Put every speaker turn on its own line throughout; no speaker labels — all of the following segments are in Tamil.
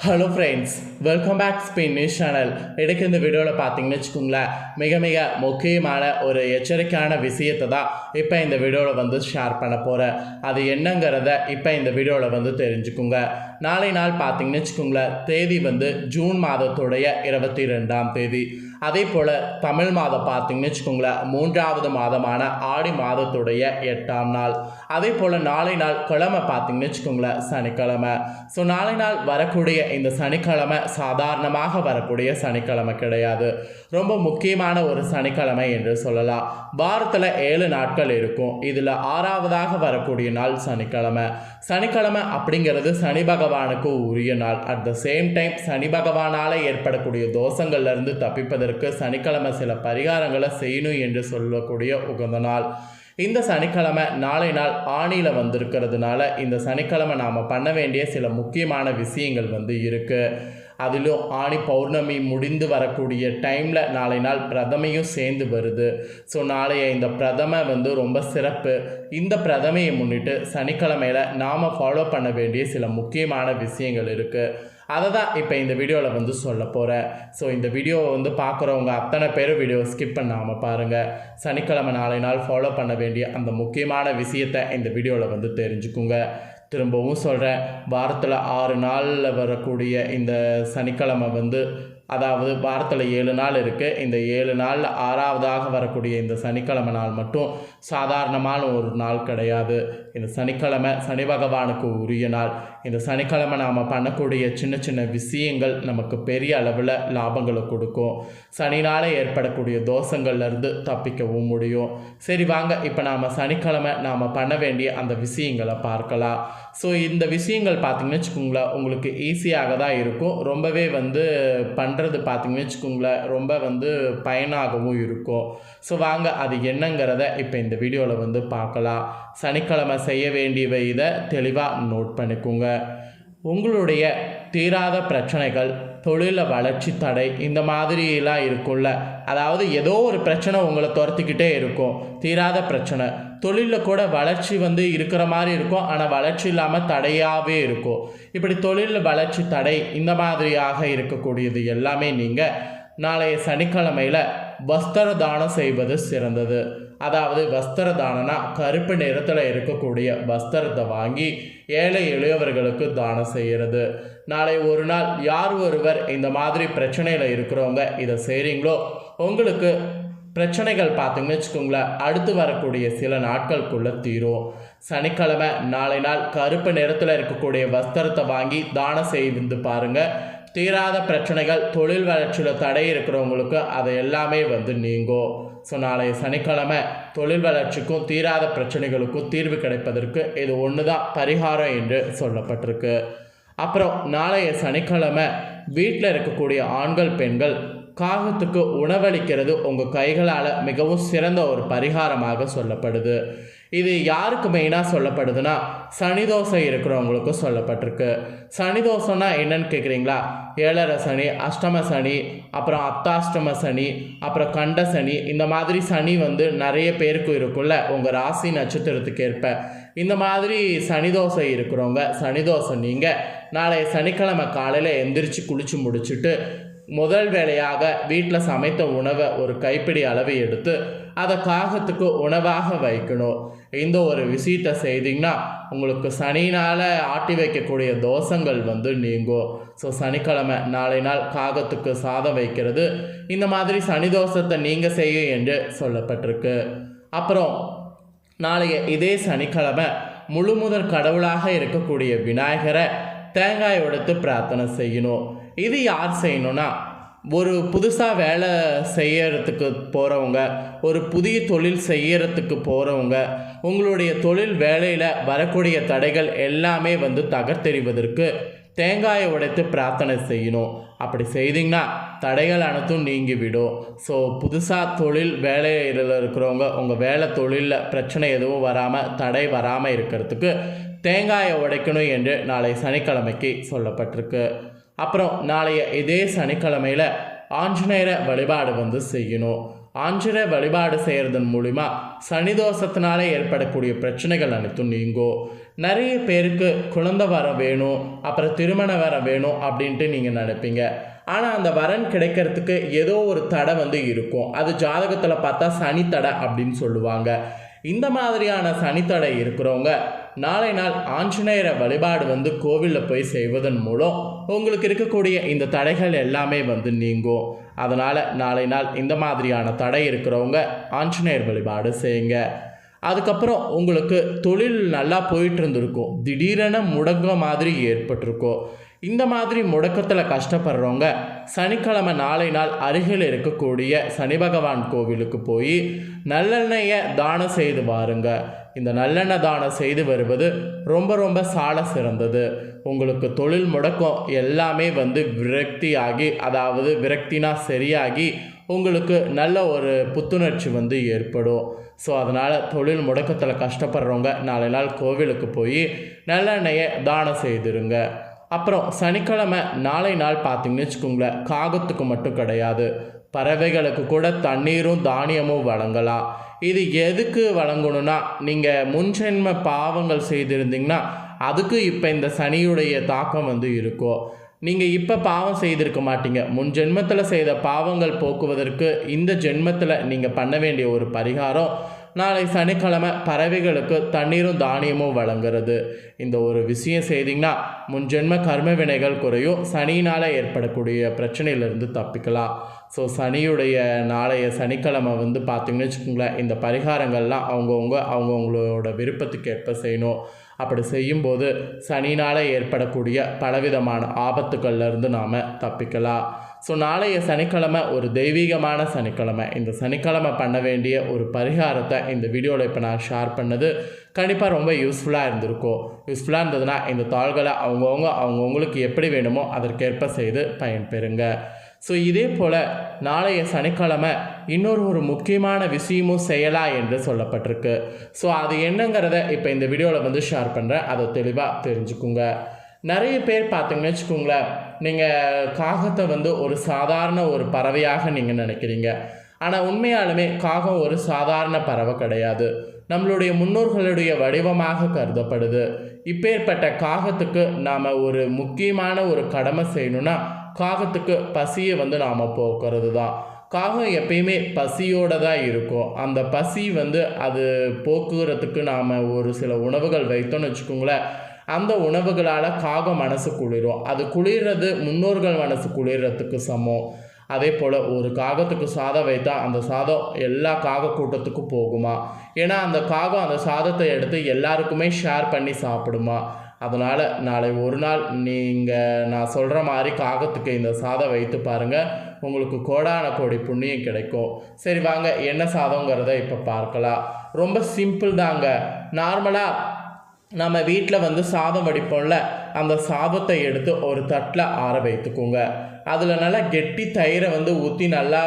Hello friends welcome back Spain news channel எனக்கு இந்த வீடியோவில் பார்த்தீங்கன்னு வச்சுக்கோங்களேன் மிக மிக முக்கியமான ஒரு எச்சரிக்கையான விஷயத்தை தான் இப்போ இந்த வீடியோவில் வந்து ஷேர் பண்ண போகிறேன் அது என்னங்கிறத இப்போ இந்த வீடியோவில் வந்து தெரிஞ்சுக்குங்க. நாளை நாள் பார்த்தீங்கன்னு வச்சுக்கோங்களேன் தேதி வந்து ஜூன் மாதத்துடைய இருபத்தி ரெண்டாம் தேதி. அதே போல் தமிழ் மாதம் பார்த்தீங்கன்னு வச்சுக்கோங்களேன் மூன்றாவது மாதமான ஆடி மாதத்துடைய எட்டாம் நாள். அதே போல் நாளை நாள் கிழமை பார்த்தீங்கன்னு வச்சுக்கோங்களேன் சனிக்கிழமை. ஸோ நாளை நாள் வரக்கூடிய இந்த சனிக்கிழமை சாதாரணமாக வரக்கூடிய சனிக்கிழமை கிடையாது. ரொம்ப முக்கியமான ஒரு சனிக்கிழமை என்று சொல்லலாம். வாரத்தில் ஏழு நாட்கள் இருக்கும். இதில் ஆறாவதாக வரக்கூடிய நாள் சனிக்கிழமை. சனிக்கிழமை அப்படிங்கிறது சனி பகவானுக்கு உரிய நாள். At the same time Shani பகவானால் ஏற்படக்கூடிய தோஷங்கள்லேருந்து தப்பிப்பதற்கு சனிக்கிழமை சில பரிகாரங்களை செய்யணும் என்று சொல்லக்கூடிய உகந்த நாள். இந்த சனிக்கிழமை நாளை நாள் ஆணியில் வந்திருக்கிறதுனால இந்த சனிக்கிழமை நாம் பண்ண வேண்டிய சில முக்கியமான விஷயங்கள் வந்து இருக்குது அதிலும் ஆணி பௌர்ணமி முடிந்து வரக்கூடிய டைமில் நாளை நாள் பிரதமையும் சேர்ந்து வருது. ஸோ நாளைய இந்த பிரதம வந்து ரொம்ப சிறப்பு. இந்த பிரதமையை முன்னிட்டு சனிக்கிழமையில் நாம் ஃபாலோ பண்ண வேண்டிய சில முக்கியமான விஷயங்கள் இருக்குது அதை தான் இப்போ இந்த வீடியோவில் வந்து சொல்ல போகிறேன் ஸோ இந்த வீடியோவை வந்து பார்க்குறவங்க அத்தனை பேரும் வீடியோ ஸ்கிப் பண்ணாமல் பாருங்கள் சனிக்கிழமை நாளை நாள் ஃபாலோ பண்ண வேண்டிய அந்த முக்கியமான விஷயத்தை இந்த வீடியோவில் வந்து தெரிஞ்சுக்குங்க. திரும்பவும் சொல்கிறேன் வாரத்தில் ஆறு நாளில் வரக்கூடிய இந்த சனிக்கிழமை வந்து அதாவது வாரத்தில் ஏழு நாள் இருக்குது இந்த ஏழு நாளில் ஆறாவதாக வரக்கூடிய இந்த சனிக்கிழமை நாள் மட்டும் சாதாரணமான ஒரு நாள் கிடையாது. இந்த சனிக்கிழமை சனி பகவானுக்கு உரிய நாள். இந்த சனிக்கிழமை நாம் பண்ணக்கூடிய சின்ன சின்ன விஷயங்கள் நமக்கு பெரிய அளவில் லாபங்களை கொடுக்கும். சனினால் ஏற்படக்கூடிய தோஷங்கள்லேருந்து தப்பிக்கவும் முடியும். சரி வாங்க. இப்போ நாம் சனிக்கிழமை நாம் பண்ண வேண்டிய அந்த விஷயங்களை பார்க்கலாம். ஸோ இந்த விஷயங்கள் பார்த்திங்கன்னு வச்சுக்கோங்களேன் உங்களுக்கு ஈஸியாக தான் இருக்கும். ரொம்பவே வந்து பண்ணுறது பார்த்திங்கன்னு வச்சுக்கோங்களேன் ரொம்ப வந்து பயனாகவும் இருக்கும். ஸோ வாங்க அது என்னங்கிறத இப்போ இந்த வீடியோவில் வந்து பார்க்கலாம். சனிக்கிழமை செய்ய வேண்டியவை இதை தெளிவாக நோட் பண்ணிக்கோங்க. உங்களுடைய தீராத பிரச்சனைகள் தொழிலில் வளர்ச்சி தடை இந்த மாதிரிலாம் இருக்கும்ல. அதாவது ஏதோ ஒரு பிரச்சனை உங்களை துரத்திக்கிட்டே இருக்கும். தீராத பிரச்சனை. தொழிலில் கூட வளர்ச்சி வந்து இருக்கிற மாதிரி இருக்கும். ஆனால் வளர்ச்சி இல்லாமல் தடையாகவே இருக்கும். இப்படி தொழிலில் வளர்ச்சி தடை இந்த மாதிரியாக இருக்கக்கூடியது எல்லாமே நீங்கள் நாளைய சனிக்கிழமையில் வஸ்திர தானம் செய்வது சிறந்தது. அதாவது வஸ்திர தானம்னா கருப்பு நிறத்தில் இருக்கக்கூடிய வஸ்திரத்தை வாங்கி ஏழை எளியவர்களுக்கு தானம் செய்கிறது நாளை ஒரு நாள் யார் ஒருவர் இந்த மாதிரி பிரச்சனையில் இருக்கிறவங்க இதை செய்கிறீங்களோ உங்களுக்கு பிரச்சனைகள் பார்த்தீங்கன்னு வச்சுக்கோங்களேன். அடுத்து வரக்கூடிய சில நாட்களுக்குள்ளே தீரும். சனிக்கிழமை நாளை நாள் கருப்பு நிறத்தில் இருக்கக்கூடிய வஸ்திரத்தை வாங்கி தானம் செய்து பாருங்கள் தீராத பிரச்சனைகள் தொழில் வளர்ச்சியில் தடை இருக்கிறவங்களுக்கு அதை எல்லாமே வந்து நீங்கும். ஸோ நாளைய சனிக்கிழமை தொழில் வளர்ச்சிக்கும் தீராத பிரச்சனைகளுக்கும் தீர்வு கிடைப்பதற்கு இது ஒன்று தான் பரிகாரம் என்று சொல்லப்பட்டிருக்கு. அப்புறம் நாளைய சனிக்கிழமை வீட்டில் இருக்கக்கூடிய ஆண்கள் பெண்கள் காகத்துக்கு உணவளிக்கிறது உங்கள் கைகளால் மிகவும் சிறந்த ஒரு பரிகாரமாக சொல்லப்படுது. இது யாருக்கு மெயினாக சொல்லப்படுதுன்னா தோசை இருக்கிறவங்களுக்கும் சொல்லப்பட்டிருக்கு. சனி தோசைனா என்னன்னு கேட்குறீங்களா ஏழரை சனி அஷ்டம சனி அப்புறம் அத்தாஷ்டம சனி அப்புறம் கண்ட சனி இந்த மாதிரி சனி வந்து நிறைய பேருக்கு இருக்கும்ல உங்கள் ராசி நட்சத்திரத்துக்கு ஏற்ப இந்த மாதிரி சனி தோசை இருக்கிறவங்க சனி தோசை நீங்கள் நாளைய சனிக்கிழமை காலையில் எந்திரிச்சு குளித்து முடிச்சுட்டு முதல் வேளையாக வீட்டில் சமைத்த உணவை ஒரு கைப்பிடி அளவு எடுத்து அதை காகத்துக்கு உணவாக வைக்கணும். இந்த ஒரு விஷயத்தை செய்தீங்கன்னா உங்களுக்கு சனினால் ஆட்டி வைக்கக்கூடிய தோஷங்கள் வந்து நீங்கும். ஸோ சனிக்கிழமை நாளை நாள் காகத்துக்கு சாதம் வைக்கிறது. இந்த மாதிரி சனி தோஷத்தை நீங்கள் செய்யும் என்று சொல்லப்பட்டிருக்கு. அப்புறம் நாளைய இதே சனிக்கிழமை முழு முதற் கடவுளாக இருக்கக்கூடிய விநாயகரை தேங்காய் உடைத்து பிரார்த்தனை செய்யணும். இது யார் செய்யணும்னா ஒரு புதுசாக வேலை செய்யறதுக்கு போகிறவங்க ஒரு புதிய தொழில் செய்யறதுக்கு போகிறவங்க உங்களுடைய தொழில் வேலையில் வரக்கூடிய தடைகள் எல்லாமே வந்து தகர்த்தெறிவதற்கு தேங்காயை உடைத்து பிரார்த்தனை செய்யணும். அப்படி செய்தீங்கன்னா தடைகள் அனைத்தும் நீங்கிவிடும். ஸோ புதுசாக தொழில் வேலையில் இருக்கிறவங்க உங்கள் வேலை தொழிலில் பிரச்சனை எதுவும் வராமல் தடை வராமல் இருக்கிறதுக்கு தேங்காயை உடைக்கணும் என்று நாளை சனிக்கிழமைக்கு சொல்லப்பட்டிருக்கு. அப்புறம் நாளைய இதே சனிக்கிழமையில் ஆஞ்சநேயர வழிபாடு வந்து செய்யணும். ஆஞ்சநேய வழிபாடு செய்கிறதன் மூலிமா சனி தோஷத்தினால ஏற்படக்கூடிய பிரச்சனைகள் அனைத்தும் நீங்கும் நிறைய பேருக்கு குழந்தை வரம் வேணும் அப்புறம் திருமண வரம் வேணும் அப்படின்ட்டு நீங்கள் நினைப்பீங்க. ஆனால் அந்த வரன் கிடைக்கிறதுக்கு ஏதோ ஒரு தடை வந்து இருக்கும். அது ஜாதகத்தில் பார்த்தா சனி தடை அப்படின்னு சொல்லுவாங்க. இந்த மாதிரியான சனித்தடை இருக்கிறவங்க நாளை நாள் ஆஞ்சநேயரை வழிபாடு வந்து கோவிலில் போய் செய்வதன் மூலம் உங்களுக்கு இருக்கக்கூடிய இந்த தடைகள் எல்லாமே வந்து நீங்கும். அதனால் நாளை நாள் இந்த மாதிரியான தடை இருக்கிறவங்க ஆஞ்சநேயர் வழிபாடு செய்யுங்க. அதுக்கப்புறம் உங்களுக்கு தொழில் நல்லா போயிட்டு இருந்திருக்கும். திடீரென முடங்க மாதிரி ஏற்பட்டிருக்கும். இந்த மாதிரி முடக்கத்தில் கஷ்டப்படுறவங்க சனிக்கிழமை நாளை நாள் அருகில் இருக்கக்கூடிய சனி பகவான் கோவிலுக்கு போய் நல்லெண்ணெயை தானம் செய்து வாருங்க. இந்த நல்லெண்ணெய் தானம் செய்து வருவது ரொம்ப ரொம்ப சால சிறந்தது. உங்களுக்கு தொழில் முடக்கம் எல்லாமே வந்து விரக்தியாகி அதாவது விரக்தினா சரியாகி உங்களுக்கு நல்ல ஒரு புத்துணர்ச்சி வந்து ஏற்படும். ஸோ அதனால் தொழில் முடக்கத்தில் கஷ்டப்படுறவங்க நாளை நாள் கோவிலுக்கு போய் நல்லெண்ணெயை தானம் செய்திருங்க. அப்புறம் சனிக்கிழமை நாளை நாள் பார்த்தீங்கன்னு வச்சுக்கோங்களேன் காகத்துக்கு மட்டும் கிடையாது. பறவைகளுக்கு கூட தண்ணீரும் தானியமும் வழங்கலாம். இது எதுக்கு வழங்கணும்னா நீங்கள் முன்ஜென்ம பாவங்கள் செய்திருந்தீங்கன்னா அதுக்கு இப்போ இந்த சனியுடைய தாக்கம் வந்து இருக்கும் நீங்கள் இப்போ பாவம் செய்திருக்க மாட்டீங்க. முன் ஜென்மத்தில் செய்த பாவங்கள் போக்குவதற்கு இந்த ஜென்மத்தில் நீங்கள் பண்ண வேண்டிய ஒரு பரிகாரம் நாளை சனிக்கிழமை பறவைகளுக்கு தண்ணீரும் தானியமும் வழங்குறது. இந்த ஒரு விஷயம் செய்தீங்கன்னா முன் ஜென்ம கர்ம வினைகள் குறையும். சனியினால் ஏற்படக்கூடிய பிரச்சனையிலிருந்து தப்பிக்கலாம். ஸோ சனியுடைய நாளைய சனிக்கிழமை வந்து பார்த்திங்கன்னு வச்சுக்கோங்களேன் இந்த பரிகாரங்கள்லாம் அவங்கவுங்க அவங்கவுங்களோட விருப்பத்துக்கு ஏற்ப செய்யணும். அப்படி செய்யும்போது சனினால் ஏற்படக்கூடிய பலவிதமான ஆபத்துக்கள்லேருந்து நாம் தப்பிக்கலாம். ஸோ நாளைய சனிக்கிழமை ஒரு தெய்வீகமான சனிக்கிழமை. இந்த சனிக்கிழமை பண்ண வேண்டிய ஒரு பரிகாரத்தை இந்த வீடியோவில் இப்போ நான் ஷேர் பண்ணது கண்டிப்பாக ரொம்ப யூஸ்ஃபுல்லாக இருந்திருக்கும். யூஸ்ஃபுல்லாக இருந்ததுன்னா இந்த தாள்களை அவங்கவுங்க அவங்கவுங்களுக்கு எப்படி வேணுமோ அதற்கேற்ப செய்து பயன்பெறுங்க. ஸோ இதே போல் நாளைய சனிக்கிழமை இன்னொரு ஒரு முக்கியமான விஷயமும் செய்யலாம் என்று சொல்லப்பட்டிருக்கு. ஸோ அது என்னங்கிறத இப்போ இந்த வீடியோவில் வந்து ஷேர் பண்ணுறேன் அதை தெளிவாக தெரிஞ்சுக்குங்க. நிறைய பேர் பார்த்தீங்கன்னு வச்சுக்கோங்களேன் நீங்கள் காகத்தை வந்து ஒரு சாதாரண ஒரு பறவையாக நீங்கள் நினைக்கிறீங்க. ஆனால் உண்மையாலுமே காகம் ஒரு சாதாரண பறவை கிடையாது. நம்மளுடைய முன்னோர்களுடைய வடிவமாக கருதப்படுது. இப்பேற்பட்ட காகத்துக்கு நாம் ஒரு முக்கியமான ஒரு கடமை செய்யணும்னா காகத்துக்கு பசியை வந்து நாம் போக்குறது தான் காகம் எப்பயுமே பசியோடு தான் இருக்கும். அந்த பசி வந்து அது போக்குறதுக்கு நாம் ஒரு சில உணவுகள் வைத்தோம்னு வச்சுக்கோங்களேன். அந்த உணவுகளால் காகம் மனசு குளிரும். அது குளிர்றது முன்னோர்கள் மனசு குளிர்றதுக்கு சமம். அதே போல் ஒரு காகத்துக்கு சாதம் வைத்தா அந்த சாதம் எல்லா காக கூட்டத்துக்கும் போகுமா? ஏன்னா அந்த காகம் அந்த சாதத்தை எடுத்து எல்லாருக்குமே ஷேர் பண்ணி சாப்பிடுமா? அதனால் நாளை ஒரு நாள் நீங்கள் நான் சொல்கிற மாதிரி காகத்துக்கு இந்த சாதம் வைத்து பாருங்கள் உங்களுக்கு கோடான கோடி புண்ணியம் கிடைக்கும். சரி வாங்க என்ன சாதங்கிறத இப்போ பார்க்கலாம். ரொம்ப சிம்பிள் தாங்க. நார்மலாக நம்ம வீட்டில் வந்து சாதம் வடிப்போம்ல அந்த சாதத்தை எடுத்து ஒரு தட்டில் ஆற வைத்துக்கோங்க. அதில் நல்லா கெட்டி தயிரை வந்து ஊற்றி நல்லா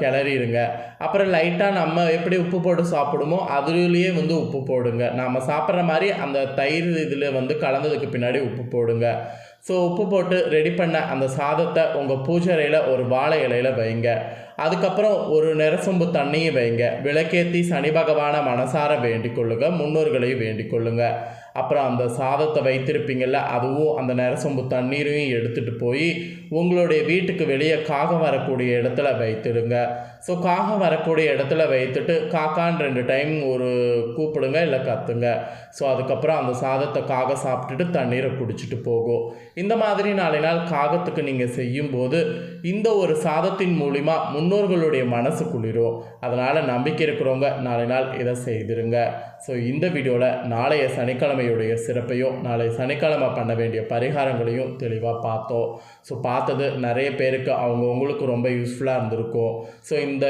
கிளறிடுங்க. அப்புறம் லைட்டாக நம்ம எப்படி உப்பு போட்டு சாப்பிடுமோ அதுலேயே வந்து உப்பு போடுங்க. நம்ம சாப்பிட்ற மாதிரி அந்த தயிர் இதில் வந்து கலந்ததுக்கு பின்னாடி உப்பு போடுங்க. ஸோ உப்பு போட்டு ரெடி பண்ண அந்த சாதத்தை உங்கள் பூஜை அறையில் ஒரு வாழை இலையில் வைங்க. அதுக்கப்புறம் ஒரு நெரசொம்பு தண்ணியும் வைங்க. விளக்கேற்றி சனி பகவானை மனசார வேண்டிக் கொள்ளுங்க. முன்னோர்களையும் வேண்டிக் கொள்ளுங்கள் அப்புறம் அந்த சாதத்தை வைத்திருப்பீங்கள்ல அதுவும் அந்த நிறசொம்பு தண்ணீரையும் எடுத்துகிட்டு போய் உங்களுடைய வீட்டுக்கு வெளியே காகம் வரக்கூடிய இடத்துல வைத்துடுங்க. ஸோ காகம் வரக்கூடிய இடத்துல வைத்துட்டு காக்கான்னு ரெண்டு டைம் ஒரு கூப்பிடுங்க இல்லை கத்துங்க. ஸோ அதுக்கப்புறம் அந்த சாதத்தை காகம் சாப்பிட்டுட்டு தண்ணீரை குடிச்சிட்டு போகும். இந்த மாதிரி நாளை நாள் காகத்துக்கு நீங்கள் செய்யும்போது இந்த ஒரு சாதத்தின் மூலிமா முன்னோர்களுடைய மனசு குளிரும். அதனால் நம்பிக்கை இருக்கிறவங்க நாளை நாள் இதை செய்திருங்க. ஸோ இந்த வீடியோவில் நாளைய சனிக்கிழமையுடைய சிறப்பையும் நாளை சனிக்கிழமை பண்ண வேண்டிய பரிகாரங்களையும் தெளிவாக பார்த்தோம். ஸோ பார்த்தது நிறைய பேருக்கு அவங்கவுங்களுக்கு ரொம்ப யூஸ்ஃபுல்லாக இருந்திருக்கும். ஸோ இந்த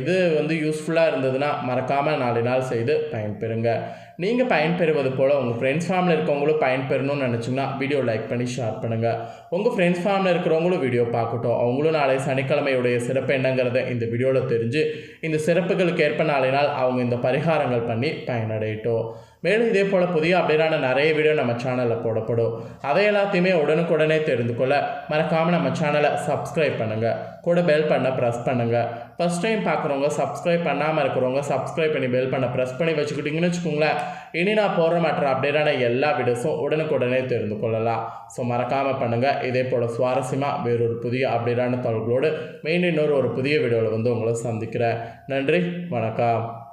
இது வந்து யூஸ்ஃபுல்லாக இருந்ததுன்னா மறக்காமல் நாளை நாள் செய்து பயன்பெறுங்க. நீங்கள் பயன்பெறுவது போல் உங்கள் ஃப்ரெண்ட்ஸ் ஃபார்மில் இருக்கவங்களும் பயன்பெறணும்னு நினச்சிங்கன்னா வீடியோ லைக் பண்ணி ஷேர் பண்ணுங்கள் உங்கள் ஃப்ரெண்ட்ஸ் ஃபார்மில் இருக்கிறவங்களும் வீடியோ பார்க்கட்டும். அவங்களும் நாளை சனிக்கிழமையுடைய சிறப்பு என்னங்கிறத இந்த வீடியோவில் தெரிஞ்சு இந்த சிறப்புகளுக்கு ஏற்ப நாளை நாள் அவங்க இந்த பரிகாரங்கள் பண்ணி பயனடையட்டும். மேலும் இதே போல் புதிய அப்டேட்டான நிறைய வீடியோ நம்ம சேனலில் போடப்படும். அதை எல்லாத்தையுமே உடனுக்குடனே தெரிந்து கொள்ள மறக்காமல் நம்ம சேனலை சப்ஸ்கிரைப் பண்ணுங்கள் கூட பெல் பண்ண ப்ரெஸ் பண்ணுங்கள் ஃபஸ்ட் டைம் பார்க்குறவங்க சப்ஸ்கிரைப் பண்ணாமல் இருக்கிறவங்க சப்ஸ்கிரைப் பண்ணி பெல் பண்ண ப்ரெஸ் பண்ணி வச்சுக்கிட்டிங்கன்னு வச்சுக்கோங்களேன். இனி நான் போடுற மற்ற அப்டேட்டான எல்லா வீடியோஸும் உடனுக்குடனே தெரிந்து கொள்ளலாம். ஸோ மறக்காமல் பண்ணுங்கள் இதே போல் சுவாரஸ்யமாக வேறொரு புதிய அப்டேட்டான தகவல்களோடு மெயின் இன்னொரு ஒரு புதிய வீடியோவில் வந்து உங்களை சந்திக்கிறேன். நன்றி. வணக்கம்.